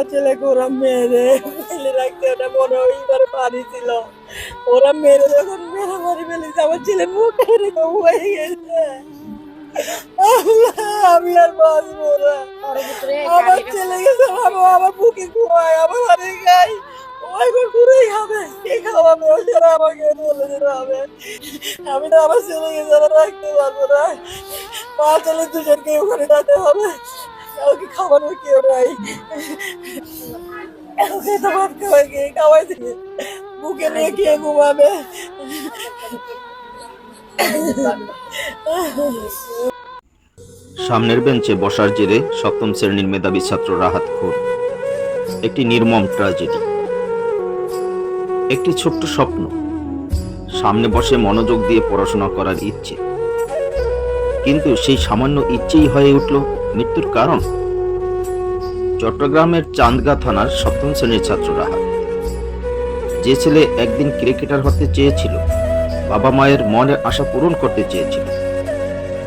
আমার ছেলেকে ওরা মেরে ফেলে রাখতে ওটা মনে হয় এবার পানি ছিল। ওরা মেরে যখন মেরে মারি ফেলেছে আমার ছেলে মুখে এরকম হয়ে গেছে। আমি আর বাঁচবো না। আমার ছেলে গেছে আমার বুকে ঘুমায় আমার হাতে গাই আমি তো আমার ছেলেকে যারা রাখতে পারব না। মা ছেলে দুজনকে ওখানে রাখতে হবে। খাওয়ানোর কেউ নাই। কাউকে তো ভাত খাওয়াই কে? খাওয়াই দিবে বুকে নিয়ে ঘুমাবে? সামনের বেঞ্চে বসার জেরে সপ্তম শ্রেণির মেধাবী ছাত্র রাহাত খোর একটি নির্মম ট্র্যাজেডি একটি ছোট্ট স্বপ্ন। সামনে বসে মনোযোগ দিয়ে পড়াশোনা করার ইচ্ছে। কিন্তু সেই সামান্য ইচ্ছেই হয়ে উঠল মৃত্যুর কারণ? চট্টগ্রামের চান্দগা থানার সপ্তম শ্রেণির ছাত্র রাহাত যে ছেলে একদিন ক্রিকেটার হতে চেয়েছিল, বাবা মায়ের মনের আশা পূরণ করতে চেয়েছিল।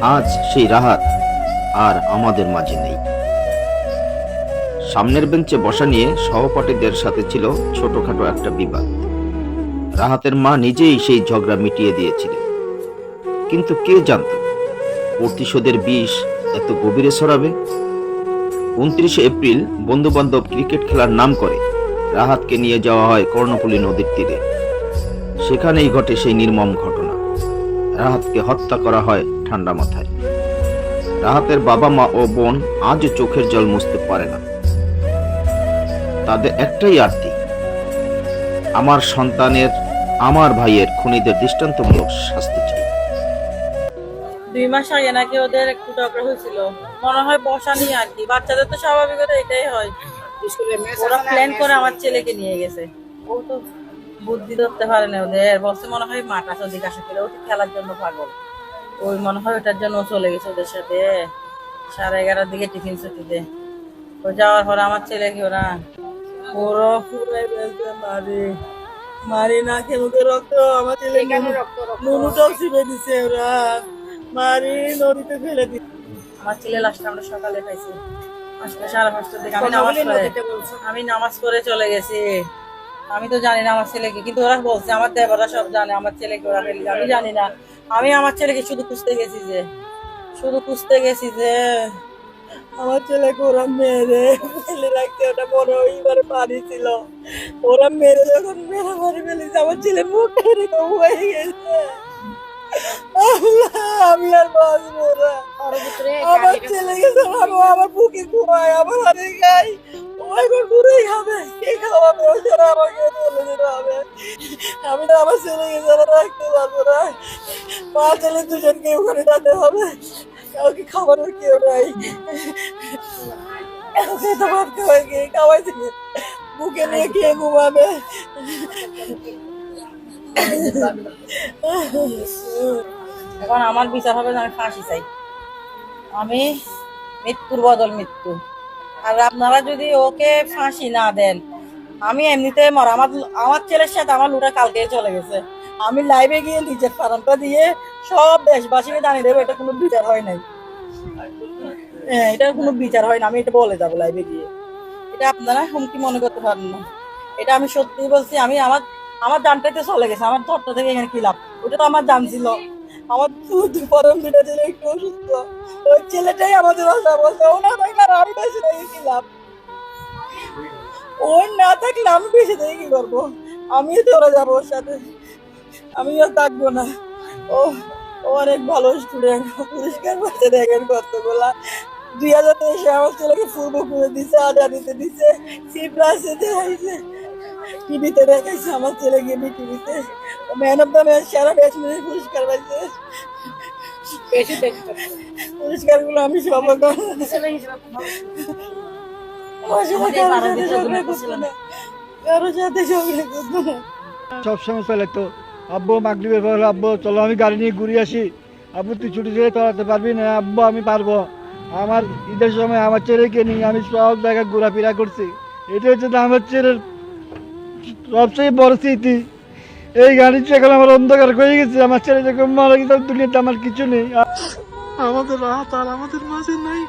আজ সেই রাহাত আর আমাদের মাঝে নেই। সামনের বেঞ্চে বসা নিয়ে সহপাঠীদের সাথে ছিল ছোটখাটো একটা বিবাদ। রাহাতের মা নিজেই সেই ঝগড়া মিটিয়ে দিয়েছিলেন। কিন্তু কে জানত, প্রতিশোধের বিষ এত গভীরে ছড়াবে? উনত্রিশে এপ্রিল বন্ধু বান্ধব ক্রিকেট খেলার নাম করে। রাহাতকে নিয়ে যাওয়া হয় কর্ণফুলী নদীর তীরে। সেখানেই ঘটে সেই নির্মম ঘটনা। রাহাতকে হত্যা করা হয় ঠান্ডা মাথায়। রাহাতের বাবা মা ও বোন আজও চোখের জল মুছতে পারে না। তাদের একটাই আরতি, আমার সন্তানের, আমার ভাইয়ের খুনিদের দৃষ্টান্তমূলক শাস্তি। দুই মাস আগে নাকি ওদের একটু ঝগড়া হয়েছিল। মনে হয় বসা নিয়ে আর কি। বাচ্চাদের তো স্বাভাবিকতা এটাই হয়। ওরা প্ল্যান করে আমার ছেলেকে নিয়ে গেছে। ও তো বুদ্ধি ধরতে পারে না ওদের। বসে মনে হয় মাঠ আছে ওদিকে আসা ও তো খেলার জন্য পাগল। ওই মনে হয় ওটার জন্য চলে গেছে ওদের সাথে। সাড়ে এগারোর দিকে টিফিন ছুটিতে। ও যাওয়ার পরে আমার ছেলেকে ওরা পুরো পুরাই ফেলতে মারি মারি না কে রক্ত। আমার ছেলে নুনুটাও ছিপে দিছে ওরা। মারি নদীতে ফেলে দিছে আমার ছেলে লাস্টে আমরা সকালে পাইছি পাঁচটা সাড়ে পাঁচটার দিকে আমি নামাজ করে আমি নামাজ করে চলে গেছি। আমি তো জানি না আমার ছেলেকে কিন্তু ওরা বলছে আমার দেবরা সব জানে আমার ছেলেকে ওরা ফেলে আমি জানি না। আমি আমার ছেলেকে শুধু খুঁজতে গেছি যে শুধু খুঁজতে গেছি যে আমার ছেলেকে ওরা মেরে ফেলে রাখতে ওটা বড় এবার পানি ছিল। ওরা মেরে যখন মেরে মারি ফেলেছে আমার ছেলে মুখ হয়ে গেছে। আমি আর বাঁচবো না। আমার ছেলে গেছে আমার বুকে ঘুমায় আমার হাতে করে ঘুরেই হবে কে খাওয়াবে? আমাকে হবে। আমি তো আমার ছেলেকে যারা রাখতে পারব না। মা ছেলে দুজনকে ওখানে রাখতে হবে। কাউকে খাবারের কেউ নাই। কাউকে তো ভাত খাওয়াই কে খাওয়াই বুকে নিয়ে কে ঘুমাবে? এখন আমার বিচার হবে আমি ফাঁসি চাই। আমি মৃত্যুর বদল মৃত্যু। আর আপনারা যদি ওকে ফাঁসি না দেন, আমি এমনিতে মর। আমার আমার ছেলের সাথে আমার লুটা কালকে চলে গেছে। আমি লাইভে গিয়ে নিজের ফার্মটা দিয়ে সব দেশবাসীকে জানিয়ে দেবো, এটা কোনো বিচার হয় নাই। হ্যাঁ এটা কোনো বিচার হয় না। আমি এটা বলে যাব লাইভে গিয়ে। এটা আপনারা হুমকি মনে করতে পারেন না। এটা আমি সত্যি বলছি, আমি আমার আমার জানটাইতে চলে গেছে, আমার ধরটা থেকে এখানে কি লাভ? ওটা তো আমার জান ছিল। আমার দুধ পরম দুটো ছেলে, একটু অসুস্থ। ওই ছেলেটাই আমাদের আশা বলছে ও না আর আমি বেঁচে থেকে কি লাভ? ওই না থাকলে আমি বেঁচে থেকে কি করব? আমিও চলে যাব ওর সাথে। আমিও থাকব না। ও ও অনেক ভালো স্টুডেন্ট পরিষ্কার করতে দেখেন কতগুলা। দুই হাজার তেইশে আমার ছেলেকে পূর্ব করে দিছে আজাদিতে দিছে সি প্লাসে দেখাইছে টিভিতে দেখাইছে আমার ছেলে গিয়ে টিভিতে। ম্যান অফ দ্য ম্যাচ সারা ব্যাটসম্যানের পুরস্কার পাইছে। পুরস্কারগুলো আমি সব সাথে ঝগড়া করতো না। সবসময় চলে তো আব্বু মাগরিবের পর হলো, আব্বু চলো আমি গাড়ি নিয়ে ঘুরে আসি। আব্বু তুই ছুটি দিয়ে চলাতে পারবি না আব্বু আমি পারব। আমার ঈদের সময় আমার ছেলেকে নিয়ে আমি সব জায়গায় ঘোরাফেরা করছি। এটা হচ্ছে আমার ছেলের সবচেয়ে বড় স্মৃতি। এই গাড়িটা এখন আমার অন্ধকার হয়ে গেছে আমার ছেলে যখন মারা গেছে দুনিয়াতে আমার কিছু নেই। আমাদের রাত আর আমাদের মাঝে নাই।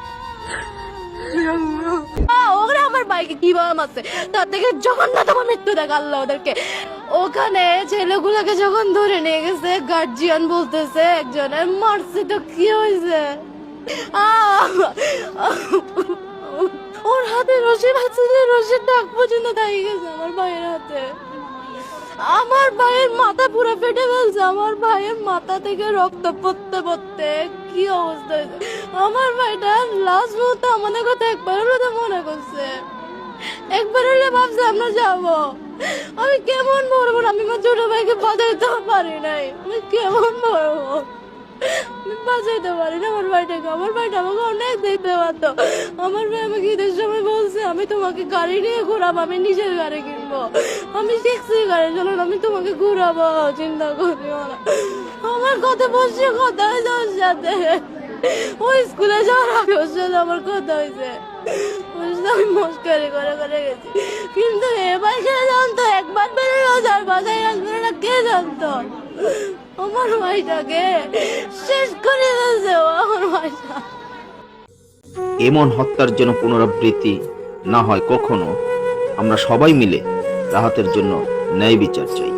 ওরা আমার বাইকে মারছে তার থেকে মৃত্যু দেখা আল্লাহ ওদেরকে। ওখানে ছেলেগুলোকে যখন ধরে নিয়ে গেছে গার্জিয়ান বলতেছে একজনের মারছে তো কি হয়েছে আহ! ওর হাতে রশি ভাসছে রশির দাগ পর্যন্ত দাঁড়িয়ে গেছে আমার ভাইয়ের হাতে। আমার ভাইয়ের মাথা পুরো ফেটে ফেলছে। আমার ভাইয়ের মাথা থেকে রক্ত পড়তে পড়তে কি অবস্থা আমার ভাইটা লাস্ট মুহূর্তে আমাদের কথা একবার হলে মনে করছে। একবার হলে ভাবছে আমরা যাব। আমি কেমন বলব আমি আমার ছোট ভাইকে বাজাইতে পারি নাই। আমি কেমন আমি বাঁচাইতে পারি না আমার ভাইটাকে। আমার ভাইটা আমাকে অনেক দেখতে পারতো। আমার ভাই আমাকে ঈদের সময় বলছে, আমি তোমাকে গাড়ি নিয়ে ঘোরাবো, আমি নিজের গাড়ি কিনবো। আমি শিখছি গাড়ি, চালানো, আমি তোমাকে ঘুরাবো, চিন্তা করিও না। আমার কথা বসছে কথা হয়েছে ওর সাথে। ওই স্কুলে যাওয়ার আগে ওর সাথে আমার কথা হয়েছে। ওর আমি মস্কারি করে করে গেছি। কিন্তু এবার কে জানতো, একবার বেরোলো যার বাসায় আসবে কে জানতো? আমার ভাইটাকে শেষ করে দিয়েছে, আমার ভাইটা। এমন হত্যার জন্য পুনরাবৃত্তি না হয় কখনো। আমরা সবাই মিলে রাহাতের জন্য ন্যায় বিচার চাই।